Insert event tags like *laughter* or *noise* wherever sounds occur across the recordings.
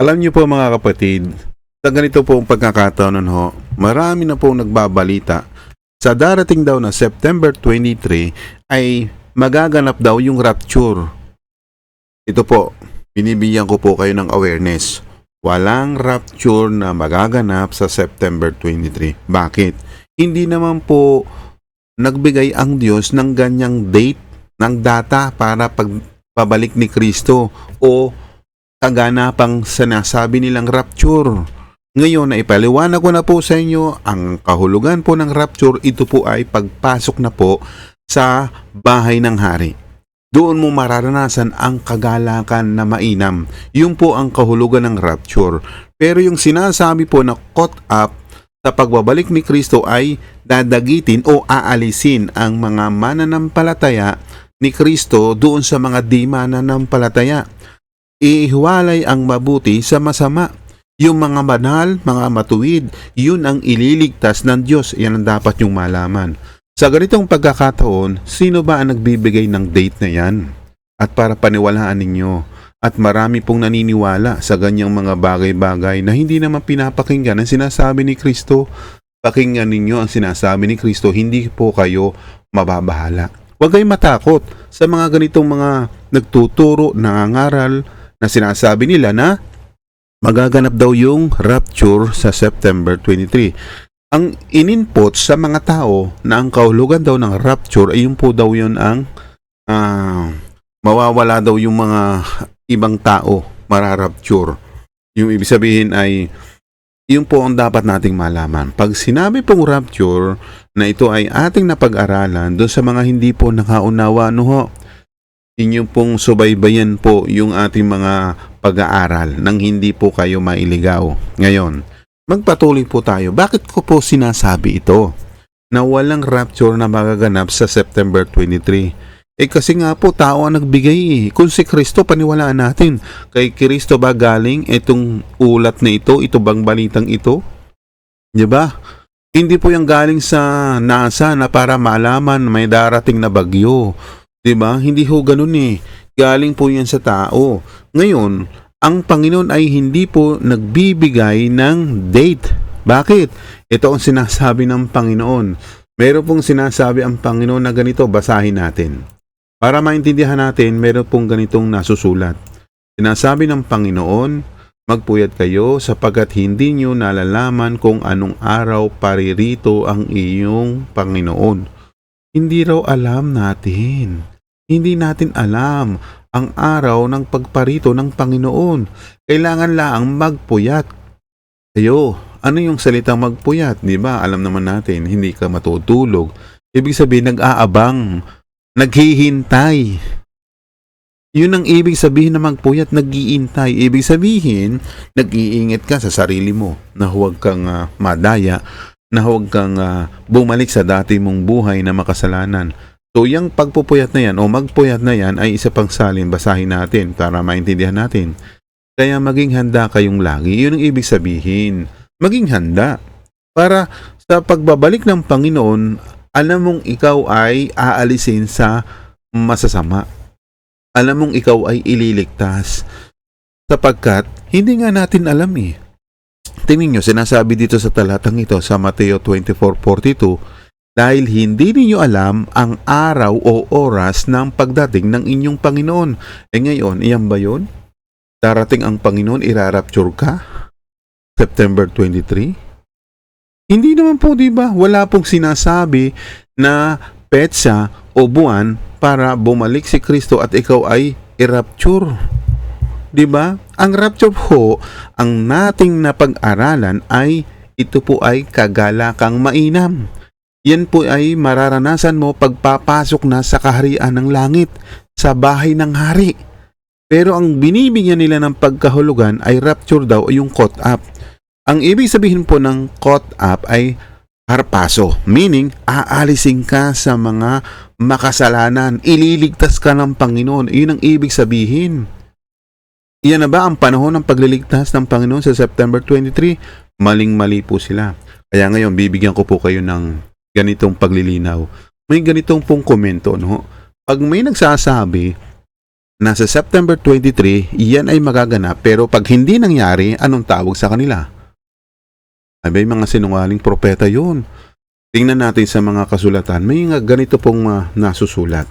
Alam niyo po mga kapatid, sa ganito po ang pagkakataon ho, marami na pong nagbabalita. Sa darating daw na September 23 ay magaganap daw yung rapture. Ito po, binibigyan ko po kayo ng awareness. Walang rapture na magaganap sa September 23. Bakit? Hindi naman po nagbigay ang Diyos ng ganyang date, ng data para pagpabalik ni Kristo o kaganapang sinasabi nilang rapture. Ngayon na ipaliwanag ko na po sa inyo ang kahulugan po ng rapture, ito po ay pagpasok na po sa bahay ng hari. Doon mo mararanasan ang kagalakan na mainam. Yun po ang kahulugan ng rapture. Pero yung sinasabi po na caught up sa pagbabalik ni Kristo ay dadagitin o aalisin ang mga mananampalataya ni Kristo doon sa mga di mananampalataya ihiwalay ang mabuti sa masama. Yung mga banal, mga matuwid, yun ang ililigtas ng Diyos. Yan ang dapat yung malaman. Sa ganitong pagkakataon, sino ba ang nagbibigay ng date na yan? At para paniwalaan ninyo. At marami pong naniniwala sa ganyang mga bagay-bagay na hindi naman pinapakinggan ang sinasabi ni Kristo. Pakinggan ninyo ang sinasabi ni Kristo, hindi po kayo mababahala. Huwag kayong matakot sa mga ganitong mga nagtuturo, nangangaral, na sinasabi nila na magaganap daw yung rapture sa September 23. Ang ininput sa mga tao na ang kahulugan daw ng rapture ay yung po daw yun ang ah, mawawala daw yung mga ibang tao mararapture. Yung ibig sabihin ay yun po ang dapat nating malaman. Pag sinabi pong rapture na ito ay ating napag-aralan doon sa mga hindi po nakaunawa, no inyo pong subaybayan po yung ating mga pag-aaral nang hindi po kayo mailigaw. Ngayon, magpatuloy po tayo. Bakit ko po sinasabi ito? Na walang rapture na magaganap sa September 23. Eh kasi nga po tao ang nagbigay eh. Kung si Kristo paniwalaan natin. Kay Kristo ba galing itong ulat na ito, ito bang balitang ito? 'Di ba? Hindi po yung galing sa NASA na para malaman may darating na bagyo. 'Di ba? Hindi ho ganun eh. Galing po 'yan sa tao. Ngayon, ang Panginoon ay hindi po nagbibigay ng date. Bakit? Ito ang sinasabi ng Panginoon. Meron pong sinasabi ang Panginoon na ganito, basahin natin. Para maintindihan natin, meron pong ganitong nasusulat. Sinasabi ng Panginoon, magpuyat kayo sapagkat hindi nyo nalalaman kung anong araw paririto ang iyong Panginoon. Hindi raw alam natin. Hindi natin alam ang araw ng pagparito ng Panginoon. Kailangan lang magpuyat. Kayo, ano yung salitang magpuyat? Di ba? Alam naman natin, hindi ka matutulog. Ibig sabihin, nag-aabang, naghihintay. Yun ang ibig sabihin na magpuyat, nag-iintay. Ibig sabihin, nag-iingat ka sa sarili mo na huwag kang ah, madaya, na huwag kang ah, bumalik sa dati mong buhay na makasalanan. So, yung pagpupuyat na yan o magpuyat na yan ay isa pang salin, basahin natin para maintindihan natin. Kaya maging handa kayong lagi. Yun ang ibig sabihin. Maging handa. Para sa pagbabalik ng Panginoon, alam mong ikaw ay aalisin sa masasama. Alam mong ikaw ay ililigtas. Sapagkat hindi nga natin alam eh. Tingnan nyo, sinasabi dito sa talatang ito sa Mateo 24.42, dahil hindi ninyo alam ang araw o oras ng pagdating ng inyong Panginoon. Eh ngayon, iyan ba yun? Darating ang Panginoon, irarapture ka? September 23? Hindi naman po, di ba? Wala pong sinasabi na petsa o buwan para bumalik si Kristo at ikaw ay i-rapture. Di ba? Ang rapture po, ang nating napag-aralan ay ito po ay kagalakang mainam. Yan po ay mararanasan mo pagpapasok na sa kaharian ng langit, sa bahay ng hari. Pero ang binibigyan nila ng pagkahulugan ay rapture daw o yung caught up. Ang ibig sabihin po ng caught up ay harpaso, meaning aalisin ka sa mga makasalanan, ililigtas ka ng Panginoon. Iyon ang ibig sabihin. Iyan na ba ang panahon ng pagliligtas ng Panginoon sa September 23? Maling-mali po sila. Kaya ngayon, bibigyan ko po kayo ng ganitong paglilinaw. May ganitong pong komento, no? Pag may nagsasabi na sa September 23, yan ay magaganap pero pag hindi nangyari, anong tawag sa kanila? Ay may mga sinungaling propeta yun. Tingnan natin sa mga kasulatan, may ganito pong ah, nasusulat.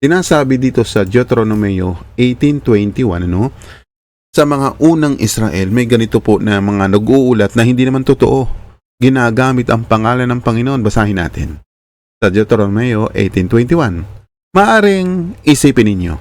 Sinasabi dito sa Deuteronomio 18.21, ano? Sa mga unang Israel, may ganito po na mga nag-uulat na hindi naman totoo. Ginagamit ang pangalan ng Panginoon. Basahin natin. Sa Deuteronomio 18.21. Maaring isipin ninyo,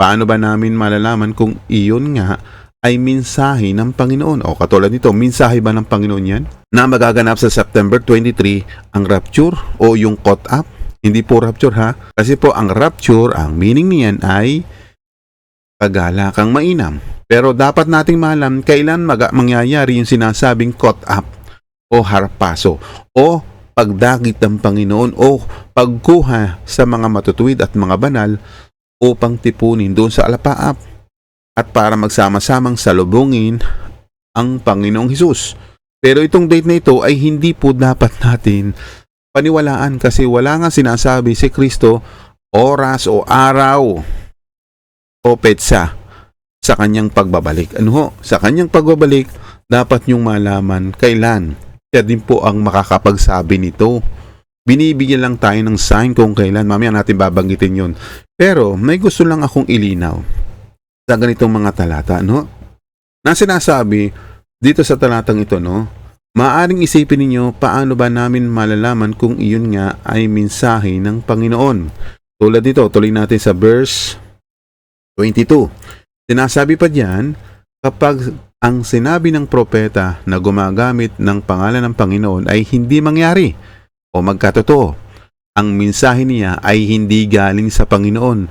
paano ba namin malalaman kung iyon nga ay minsahe ng Panginoon. O katulad nito, minsahe ba ng Panginoon yan? Na magaganap sa September 23 ang rapture o yung caught up? Hindi po rapture ha. Kasi po ang rapture, ang meaning niyan ay kagalakang mainam. Pero dapat nating malam kailan mag- mangyayari yung sinasabing caught up o harpaso o pagdagit ng Panginoon o pagkuha sa mga matutuwid at mga banal upang tipunin doon sa alapaap at para magsama-samang salubungin ang Panginoong Hesus. Pero itong date na ito ay hindi po dapat natin paniwalaan kasi wala nga sinasabi si Kristo oras o araw o petsa sa kanyang pagbabalik. Ano ho? Sa kanyang pagbabalik, dapat niyong malaman kailan. Siya din po ang makakapagsabi nito. Binibigyan lang tayo ng sign kung kailan. Mamaya natin babanggitin yun. Pero may gusto lang akong ilinaw sa ganitong mga talata, no? Na sinasabi dito sa talatang ito, no? Maaring isipin ninyo paano ba namin malalaman kung iyon nga ay mensahe ng Panginoon. Tulad dito, tuloy natin sa verse 22. Sinasabi pa diyan, kapag ang sinabi ng propeta na gumagamit ng pangalan ng Panginoon ay hindi mangyari o magkatotoo, ang mensahe niya ay hindi galing sa Panginoon.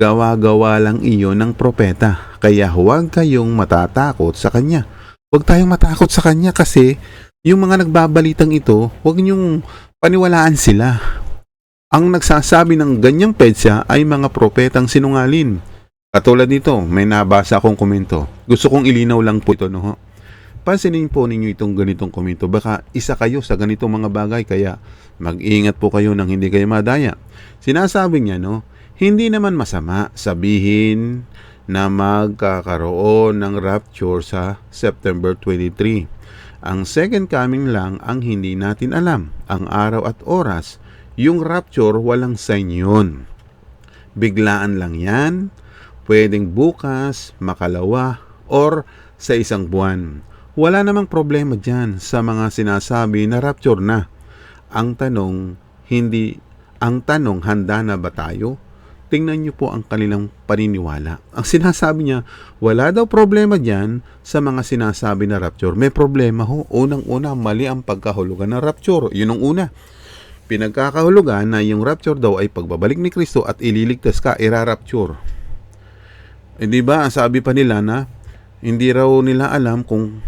Gawa-gawa lang iyon ng propeta. Kaya huwag kayong matatakot sa kanya. Huwag tayong matakot sa kanya kasi yung mga nagbabalitang ito, huwag niyong paniwalaan sila. Ang nagsasabi ng ganyang petsa ay mga propetang sinungalin. Katulad nito, may nabasa akong komento. Gusto kong ilinaw lang po ito, no? Pansinin po ninyo itong ganitong komento. Baka isa kayo sa ganitong mga bagay, kaya mag-ingat po kayo nang hindi kayo madaya. Sinasabi niya, no? Hindi naman masama sabihin na magkakaroon ng rapture sa September 23. Ang second coming lang ang hindi natin alam. Ang araw at oras. Yung rapture, walang sign yun. Biglaan lang yan. Pwedeng bukas, makalawa, or sa isang buwan. Wala namang problema dyan sa mga sinasabi na rapture na. Ang tanong, hindi, ang tanong, handa na ba tayo? Tingnan niyo po ang kanilang paniniwala. Ang sinasabi niya, wala daw problema dyan sa mga sinasabi na rapture. May problema ho. Unang-una, mali ang pagkahulugan ng rapture. Yun ang una. Pinagkakahulugan na yung rapture daw ay pagbabalik ni Kristo at ililigtas ka, ira-rapture. Eh, di ba, ang sabi pa nila na hindi raw nila alam kung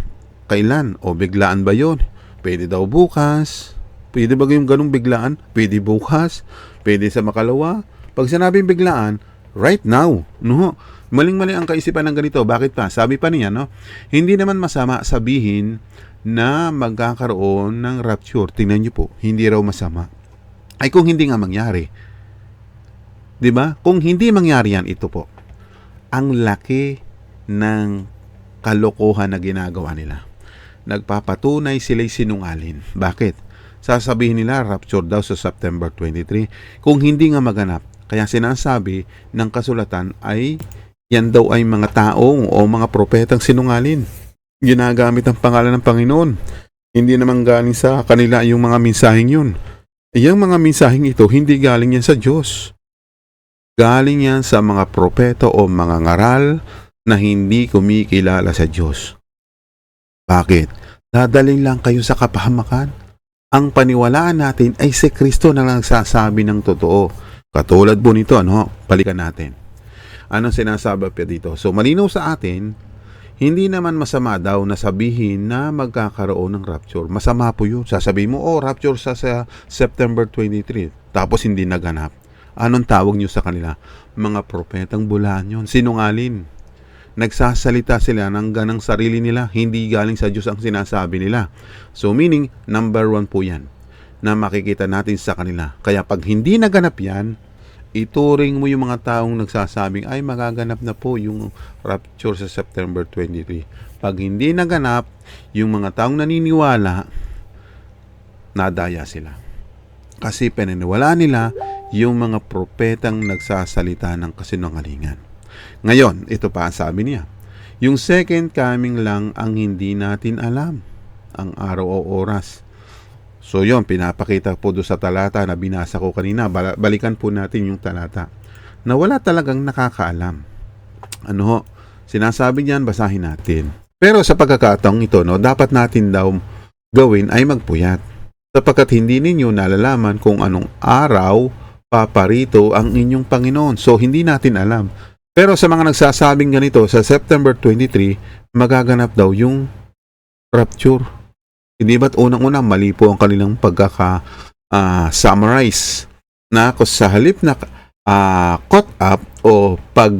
kailan o biglaan ba yon. Pwede daw bukas. Pwede ba yung ganung biglaan? Pwede bukas. Pwede sa makalawa. Pag sinabing biglaan, right now. No? Maling-mali ang kaisipan ng ganito. Bakit pa? Sabi pa niya, no? Hindi naman masama sabihin na magkakaroon ng rapture. Tingnan niyo po, hindi raw masama. Ay kung hindi nga mangyari. 'Di ba? Kung hindi mangyari yan, ito po. Ang laki ng kalokohan na ginagawa nila. Nagpapatunay sila'y sinungalin. Bakit? Sasabihin nila rapture daw sa September 23. Kung hindi nga maganap, kaya sinasabi ng kasulatan ay yan daw ay mga taong o mga propetang sinungalin. Ginagamit ang pangalan ng Panginoon. Hindi naman galing sa kanila yung mga mensaheng yun. Yung mga mensaheng ito, hindi galing yan sa Diyos. Galing yan sa mga propeta o mga ngaral na hindi kumikilala sa Diyos. Bakit? Dadaling lang kayo sa kapahamakan. Ang paniwalaan natin ay si Kristo na nagsasabi ng totoo. Katulad po nito, ano? Balikan natin. Anong sinasabi pa dito? So, malinaw sa atin, hindi naman masama daw na sabihin na magkakaroon ng rapture. Masama po yun. Sasabihin mo, oh, rapture sa, sa September 23. Tapos hindi naganap. Anong tawag nyo sa kanila? Mga propetang bulaan yun. Sinungalin. Nagsasalita sila ng ganang sarili nila. Hindi galing sa Diyos ang sinasabi nila. So meaning, number one po yan na makikita natin sa kanila. Kaya pag hindi naganap yan, ituring mo yung mga taong nagsasabing ay magaganap na po yung rapture sa September 23. Pag hindi naganap, yung mga taong naniniwala, nadaya sila. Kasi paniniwala nila yung mga propetang nagsasalita ng kasinungalingan. Ngayon, ito pa ang sabi niya. Yung second coming lang ang hindi natin alam. Ang araw o oras. So yon pinapakita po doon sa talata na binasa ko kanina. Balikan po natin yung talata. Na wala talagang nakakaalam. Ano ho? Sinasabi niyan, basahin natin. Pero sa pagkakataong ito, no, dapat natin daw gawin ay magpuyat. Sapagkat hindi ninyo nalalaman kung anong araw paparito ang inyong Panginoon. So, hindi natin alam. Pero sa mga nagsasabing ganito, sa September 23, magaganap daw yung rapture. Hindi ba't unang-una mali po ang kanilang pagkaka-summarize na kung sa halip na ah, caught up o pag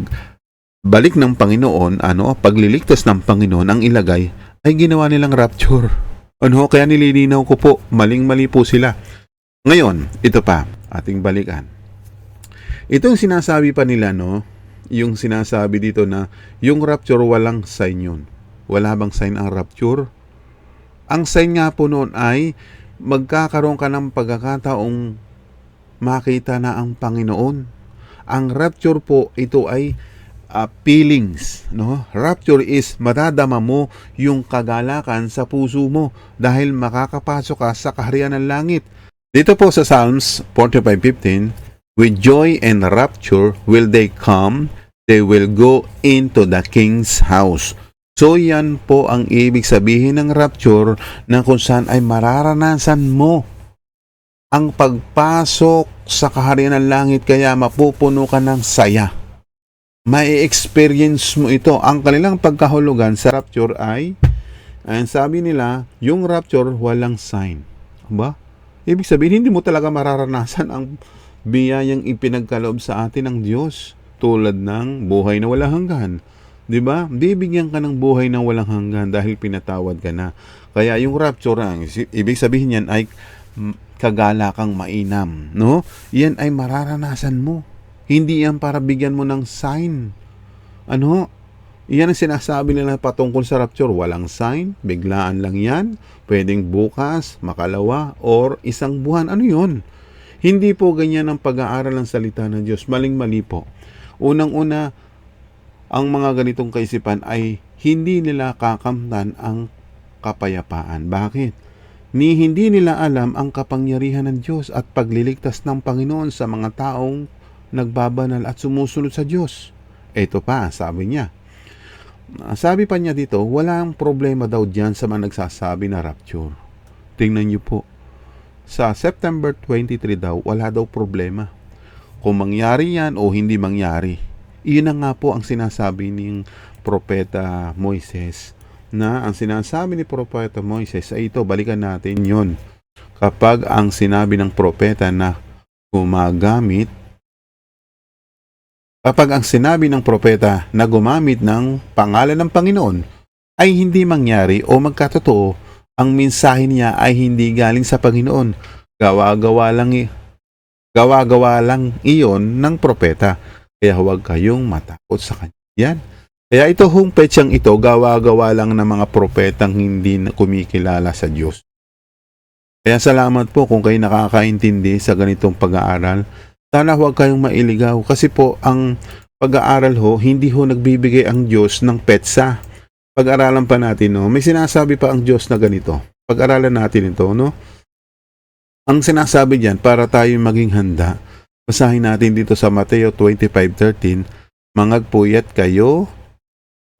balik ng Panginoon, ano, pagliligtas ng Panginoon ang ilagay ay ginawa nilang rapture. Ano, kaya nililinaw ko po, maling-mali po sila. Ngayon, ito pa, ating balikan. Itong sinasabi pa nila, no, yung sinasabi dito na yung rapture walang sign yun. Wala bang sign ang rapture? Ang sign nga po noon ay magkakaroon ka ng pagkakataong makita na ang Panginoon. Ang rapture po, ito ay ah, feelings, no? Rapture is madadama mo yung kagalakan sa puso mo dahil makakapasok ka sa kaharian ng langit. Dito po sa Psalms 45:15, with joy and rapture will they come, they will go into the king's house. So yan po ang ibig sabihin ng rapture na kung saan ay mararanasan mo ang pagpasok sa kaharian ng langit kaya mapupuno ka ng saya may experience mo ito. Ang kanilang pagkahulugan sa rapture ay, ang sabi nila, yung rapture walang sign. Ba? Ibig sabihin, hindi mo talaga mararanasan ang biyayang ipinagkaloob sa atin ng Diyos tulad ng buhay na walang hanggan. 'Di ba? Bibigyan ka ng buhay na walang hanggan dahil pinatawad ka na. Kaya yung rapture, ang ibig sabihin niyan ay mm, kagala kang mainam, no? Yan ay mararanasan mo. Hindi yan para bigyan mo ng sign. Ano? Iyan ang sinasabi nila patungkol sa rapture. Walang sign, biglaan lang yan. Pwedeng bukas, makalawa, or isang buwan. Ano yun? Hindi po ganyan ang pag-aaral ng salita ng Diyos. Maling-mali po. Unang-una, ang mga ganitong kaisipan ay hindi nila kakamtan ang kapayapaan. Bakit? Ni hindi nila alam ang kapangyarihan ng Diyos at pagliligtas ng Panginoon sa mga taong nagbabanal at sumusunod sa Diyos. Ito pa, sabi niya. Sabi pa niya dito, walang problema daw diyan sa mga nagsasabi na rapture. Tingnan niyo po. Sa September 23 daw, wala daw problema. Kung mangyari yan o hindi mangyari. Iyon na nga po ang sinasabi ng propeta Moises na ang sinasabi ni propeta Moises ay ito, balikan natin yon Kapag ang sinabi ng propeta na gumagamit Kapag ang sinabi ng propeta na gumamit ng pangalan ng Panginoon ay hindi mangyari o magkatotoo, ang mensahe niya ay hindi galing sa Panginoon. Gawa-gawa lang, gawa-gawa lang iyon ng propeta. Kaya huwag kayong matakot sa kanya. Yan. Kaya ito hong petsyang ito, gawa-gawa lang ng mga propetang hindi kumikilala sa Diyos. Kaya salamat po kung kayo nakakaintindi sa ganitong pag-aaral sana huwag kayong mailigaw kasi po ang pag-aaral ho, hindi ho nagbibigay ang Diyos ng petsa. Pag-aralan pa natin, no? May sinasabi pa ang Diyos na ganito. Pag-aralan natin ito, no? Ang sinasabi diyan para tayo maging handa. Basahin natin dito sa Mateo 25:13, Mangagpuyat kayo,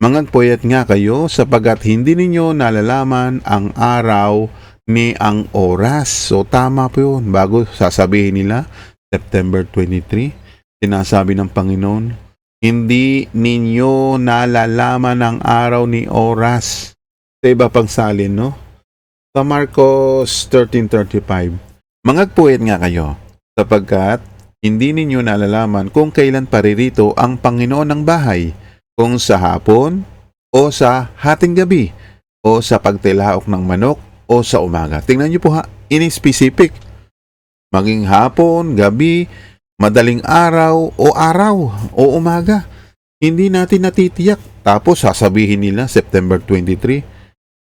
mangagpuyat nga kayo sapagat hindi ninyo nalalaman ang araw ni ang oras. So tama po yun. Bago sasabihin nila, September 23, sinasabi ng Panginoon, hindi ninyo nalalaman ang araw ni oras. Sa iba pang salin, no? Sa Marcos 13.35, Mangagpuyat nga kayo, sapagkat hindi ninyo nalalaman kung kailan paririto ang Panginoon ng bahay, kung sa hapon, o sa hating gabi, o sa pagtilaok ng manok, o sa umaga. Tingnan niyo po ha, in specific maging hapon, gabi, madaling araw o araw o umaga. Hindi natin natitiyak. Tapos sasabihin nila September 23,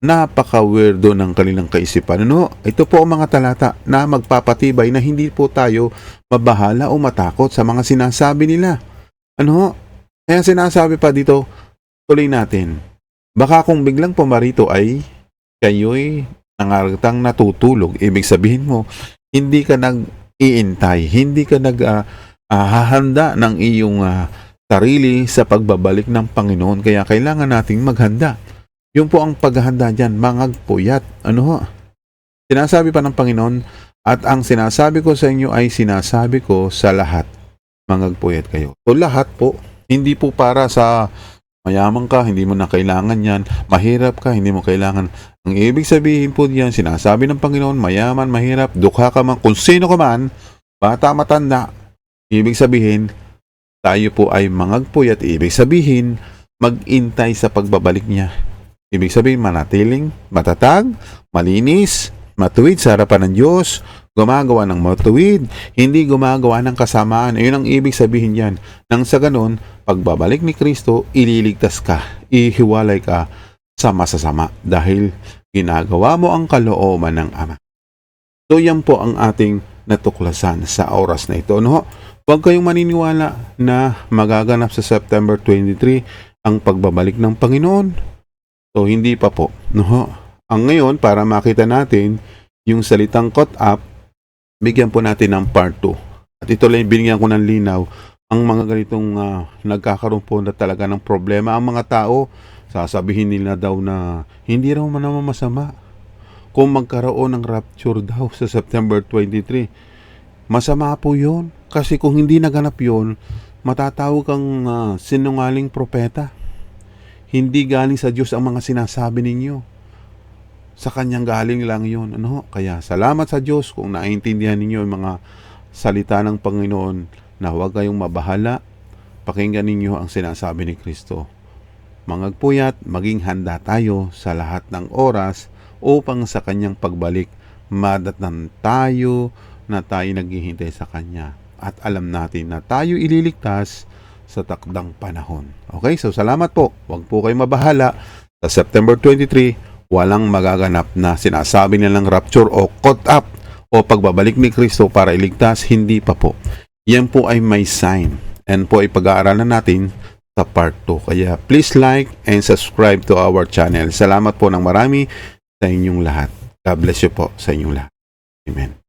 napaka-weirdo ng kanilang kaisipan. Ano? Ito po ang mga talata na magpapatibay na hindi po tayo mabahala o matakot sa mga sinasabi nila. Ano? Kaya sinasabi pa dito, tuloy natin. Baka kung biglang pumarito ay kayo'y nangaratang natutulog. Ibig sabihin mo, hindi ka nag-iintay, hindi ka nag ah, hahanda ng iyong ah, sarili sa pagbabalik ng Panginoon. Kaya kailangan nating maghanda. Yung po ang paghahanda dyan, mangagpuyat. Ano ho? Sinasabi pa ng Panginoon, at ang sinasabi ko sa inyo ay sinasabi ko sa lahat. Mangagpuyat kayo. So lahat po, hindi po para sa mayaman ka, hindi mo na kailangan yan. Mahirap ka, hindi mo kailangan. Ang ibig sabihin po diyan, sinasabi ng Panginoon, mayaman, mahirap, dukha ka man, kung sino ka man, bata, matanda. Ibig sabihin, tayo po ay mangagpuyat. Ibig sabihin, magintay sa pagbabalik niya. Ibig sabihin, manatiling, matatag, malinis, matuwid sa harapan ng Diyos, gumagawa ng matuwid, hindi gumagawa ng kasamaan. Ayun ang ibig sabihin yan. Nang sa ganun, pagbabalik ni Kristo, ililigtas ka, ihiwalay ka sa masasama dahil ginagawa mo ang kalooban ng Ama. So yan po ang ating natuklasan sa oras na ito. No? Huwag kayong maniniwala na magaganap sa September 23 ang pagbabalik ng Panginoon. So hindi pa po. No? Ang ngayon, para makita natin yung salitang caught up, bigyan po natin ng part 2. At ito lang binigyan ko ng linaw ang mga ganitong ah, nagkakaroon po na talaga ng problema. Ang mga tao, sasabihin nila daw na hindi raw man naman masama kung magkaroon ng rapture daw *laughs* sa September 23. Masama po yun. Kasi kung hindi naganap yun, matatawag kang ah, sinungaling propeta. Hindi galing sa Diyos ang mga sinasabi ninyo. Sa Kanyang galing lang yun. Ano? Kaya salamat sa Diyos kung naintindihan ninyo yung mga salita ng Panginoon na huwag kayong mabahala. Pakinggan ninyo ang sinasabi ni Kristo. Mangagpuyat, maging handa tayo sa lahat ng oras upang sa kanyang pagbalik madatnan tayo na tayo naghihintay sa kanya. At alam natin na tayo ililigtas sa takdang panahon. Okay, so salamat po. Huwag po kayong mabahala. Sa September 23, walang magaganap na sinasabi nilang rapture o caught up o pagbabalik ni Kristo para iligtas. Hindi pa po. Yan po ay may sign. And po ay pag-aaralan natin sa part 2. Kaya please like and subscribe to our channel. Salamat po ng marami sa inyong lahat. God bless you po sa inyong lahat. Amen.